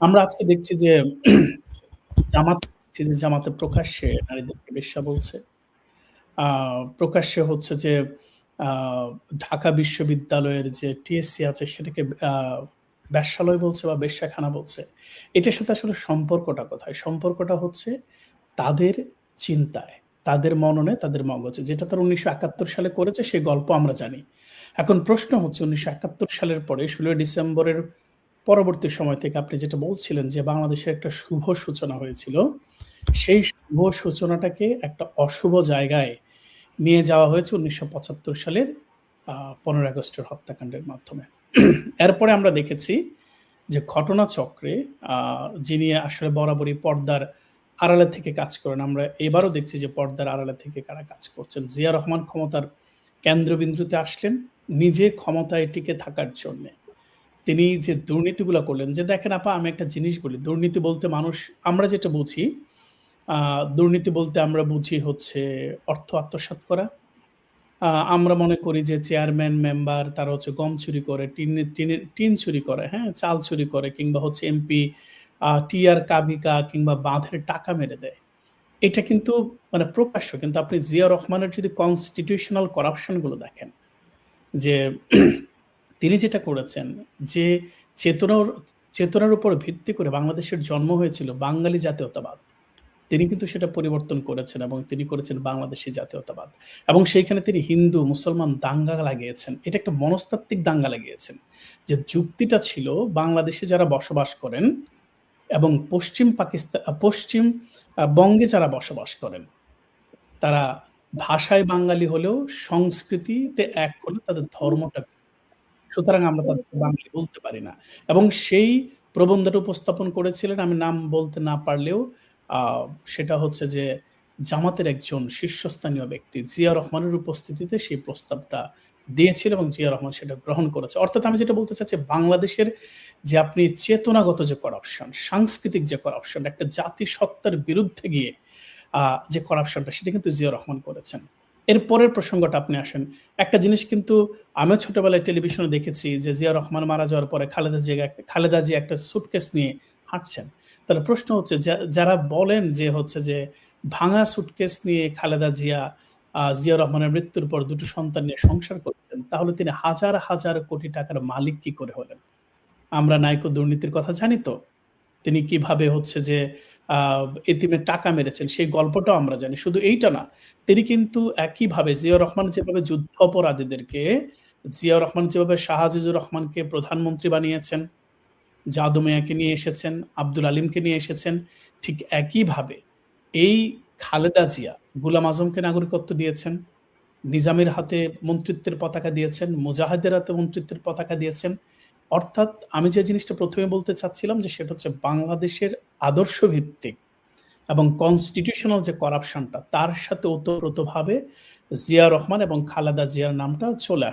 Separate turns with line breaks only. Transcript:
আমরা আজকে দেখছি যে জামাত যে জামাতে প্রকাশ্যে নারীদেরকে বেশ্যা বলছে। প্রকাশ্যে হচ্ছে যে ঢাকা বিশ্ববিদ্যালয়ের যে টিএসসি আছে সেটাকে বেশ্যালয় বলছে বা বেশ্যাখানা বলছে। এটার সাথে আসলে সম্পর্কটা কোথায়? সম্পর্কটা হচ্ছে তাদের চিন্তায়, তাদের মননে, তাদের মগজে। যেটা তারা ১৯৭১ সালে করেছে সেই গল্প আমরা জানি। এখন প্রশ্ন হচ্ছে ১৯৭১ সালের পরে ১৬ই ডিসেম্বরের পরবর্তী সময় থেকে আপনি যেটা বলছিলেন যে বাংলাদেশের একটা শুভ সূচনা হয়েছিল। সেই শুভ সূচনাটাকে একটা অশুভ জায়গায় নিয়ে যাওয়া হয়েছে ১৯৭৫ সালের পনেরো আগস্টের হত্যাকাণ্ডের মাধ্যমে। এরপরে আমরা দেখেছি যে ঘটনাচক্রে যিনি আসলে বরাবরই পর্দার আড়ালে থেকে কাজ করেন। আমরা এবারও দেখছি যে পর্দার আড়ালে থেকে কারা কাজ করছেন। জিয়া রহমান ক্ষমতার কেন্দ্রবিন্দুতে আসলেন নিজে ক্ষমতায় টিকে থাকার জন্যে। তিনি যে দুর্নীতিগুলো করলেন যে দেখেন আপা আমি একটা জিনিস বলি, দুর্নীতি বলতে মানুষ আমরা যেটা বুঝি দুর্নীতি বলতে আমরা বুঝি হচ্ছে অর্থ আত্মসাৎ করা। আমরা মনে করি যে চেয়ারম্যান, মেম্বার তারা হচ্ছে গম চুরি করে, টিনের টিনের টিন চুরি করে, হ্যাঁ? চাল চুরি করে কিংবা হচ্ছে এমপি আ টিআর কাবিকা কিংবা বাঁধের টাকা মেরে দেয়। এটা কিন্তু মানে প্রকাশ্য। কিন্তু আপনি জিয়া রহমানের যদি কনস্টিটিউশনাল করাপশনগুলো দেখেন, যে তিনি যেটা করেছেন যে চেতনার চেতনার উপর ভিত্তি করে বাংলাদেশের জন্ম হয়েছিল বাঙালি জাতীয়তাবাদ। তিনি কিন্তু সেটা পরিবর্তন করেছেন এবং তিনি করেছেন বাংলাদেশী জাতীয়তাবাদ। এবং সেইখানে তিনি হিন্দু, মুসলমান দাঙ্গা লাগিয়েছেন। এটা একটা মনস্তাত্ত্বিক দাঙ্গা লাগিয়েছেন। যে যুক্তিটা ছিল বাংলাদেশে যারা বসবাস করেন এবং পশ্চিম পাকিস্তান পশ্চিম বঙ্গে যারা বসবাস করেন, তারা ভাষায় বাঙালি হলেও সংস্কৃতিতে এক হলেও তাদের ধর্মটা সুতরাং আমরা তাদেরকে বাঙালি বলতে পারি না। এবং সেই প্রবন্ধটা উপস্থাপন করেছিলেন আমি নাম বলতে না পারলেও সেটা হচ্ছে যে জামাতের একজন শীর্ষস্থানীয় ব্যক্তি জিয়া রহমানের উপস্থিতিতে সেই প্রস্তাবটা দিয়েছিল এবং জিয়া রহমান সেটা গ্রহণ করেছে। অর্থাৎ আমি যেটা বলতে চাচ্ছি বাংলাদেশের যে আপনি চেতনাগত যে করাপশন, সাংস্কৃতিক যে করাপশন, একটা জাতিসত্তার বিরুদ্ধে গিয়ে যে করাপশনটা সেটা কিন্তু জিয়া রহমান করেছেন। এর পরের প্রসঙ্গটা আপনি আসেন। একটা জিনিস কিন্তু আমি ছোটবেলায় টেলিভিশনে দেখেছি যে জিয়া রহমান মারা যাওয়ার পরে খালেদা জিয়া খালেদা জিয়া একটা সুটকেস নিয়ে হাঁটছেন। তাহলে প্রশ্ন হচ্ছে যারা বলেন যে হচ্ছে যে ভাঙা সুটকেস নিয়ে খালেদা জিয়া জিয়া রহমানের মৃত্যুর পর দুটো সন্তান নিয়ে সংসার করেছেন। তাহলে তিনি হাজার, হাজার কোটি টাকার মালিক কি করে হলেন? আমরা নাইকো দুর্নীতির কথা জানি তো। তিনি কীভাবে হচ্ছে যে এতিমের টাকা মেরেছেন সেই গল্পটাও আমরা জানি। শুধু এইটা না। তিনি কিন্তু একইভাবে জিয়া রহমান যেভাবে যুদ্ধ অপরাধীদেরকে জিয়া রহমান যেভাবে শাহ আজিজুর রহমানকে প্রধানমন্ত্রী বানিয়েছেন, জাদু মিয়াকে নিয়ে এসেছেন, আব্দুল আলিমকে নিয়ে এসেছেন, ঠিক একইভাবে এই খালেদা জিয়া গুলাম আজমকে নাগরিকত্ব দিয়েছেন, নিজামের হাতে মন্ত্রিত্বের পতাকা দিয়েছেন, মুজাহিদের হাতে মন্ত্রিত্বের পতাকা দিয়েছেন। অর্থাৎ আমি যে জিনিসটা প্রথমে বলতে চাচ্ছিলাম যে সেটা হচ্ছে বাংলাদেশের আদর্শ ভিত্তিক এবং কনস্টিটিউশনাল যে করাপশনটা তার সাথে ওতপ্রোতভাবে জিয়া রহমান এবং খালেদা জিয়ার নামটা চলে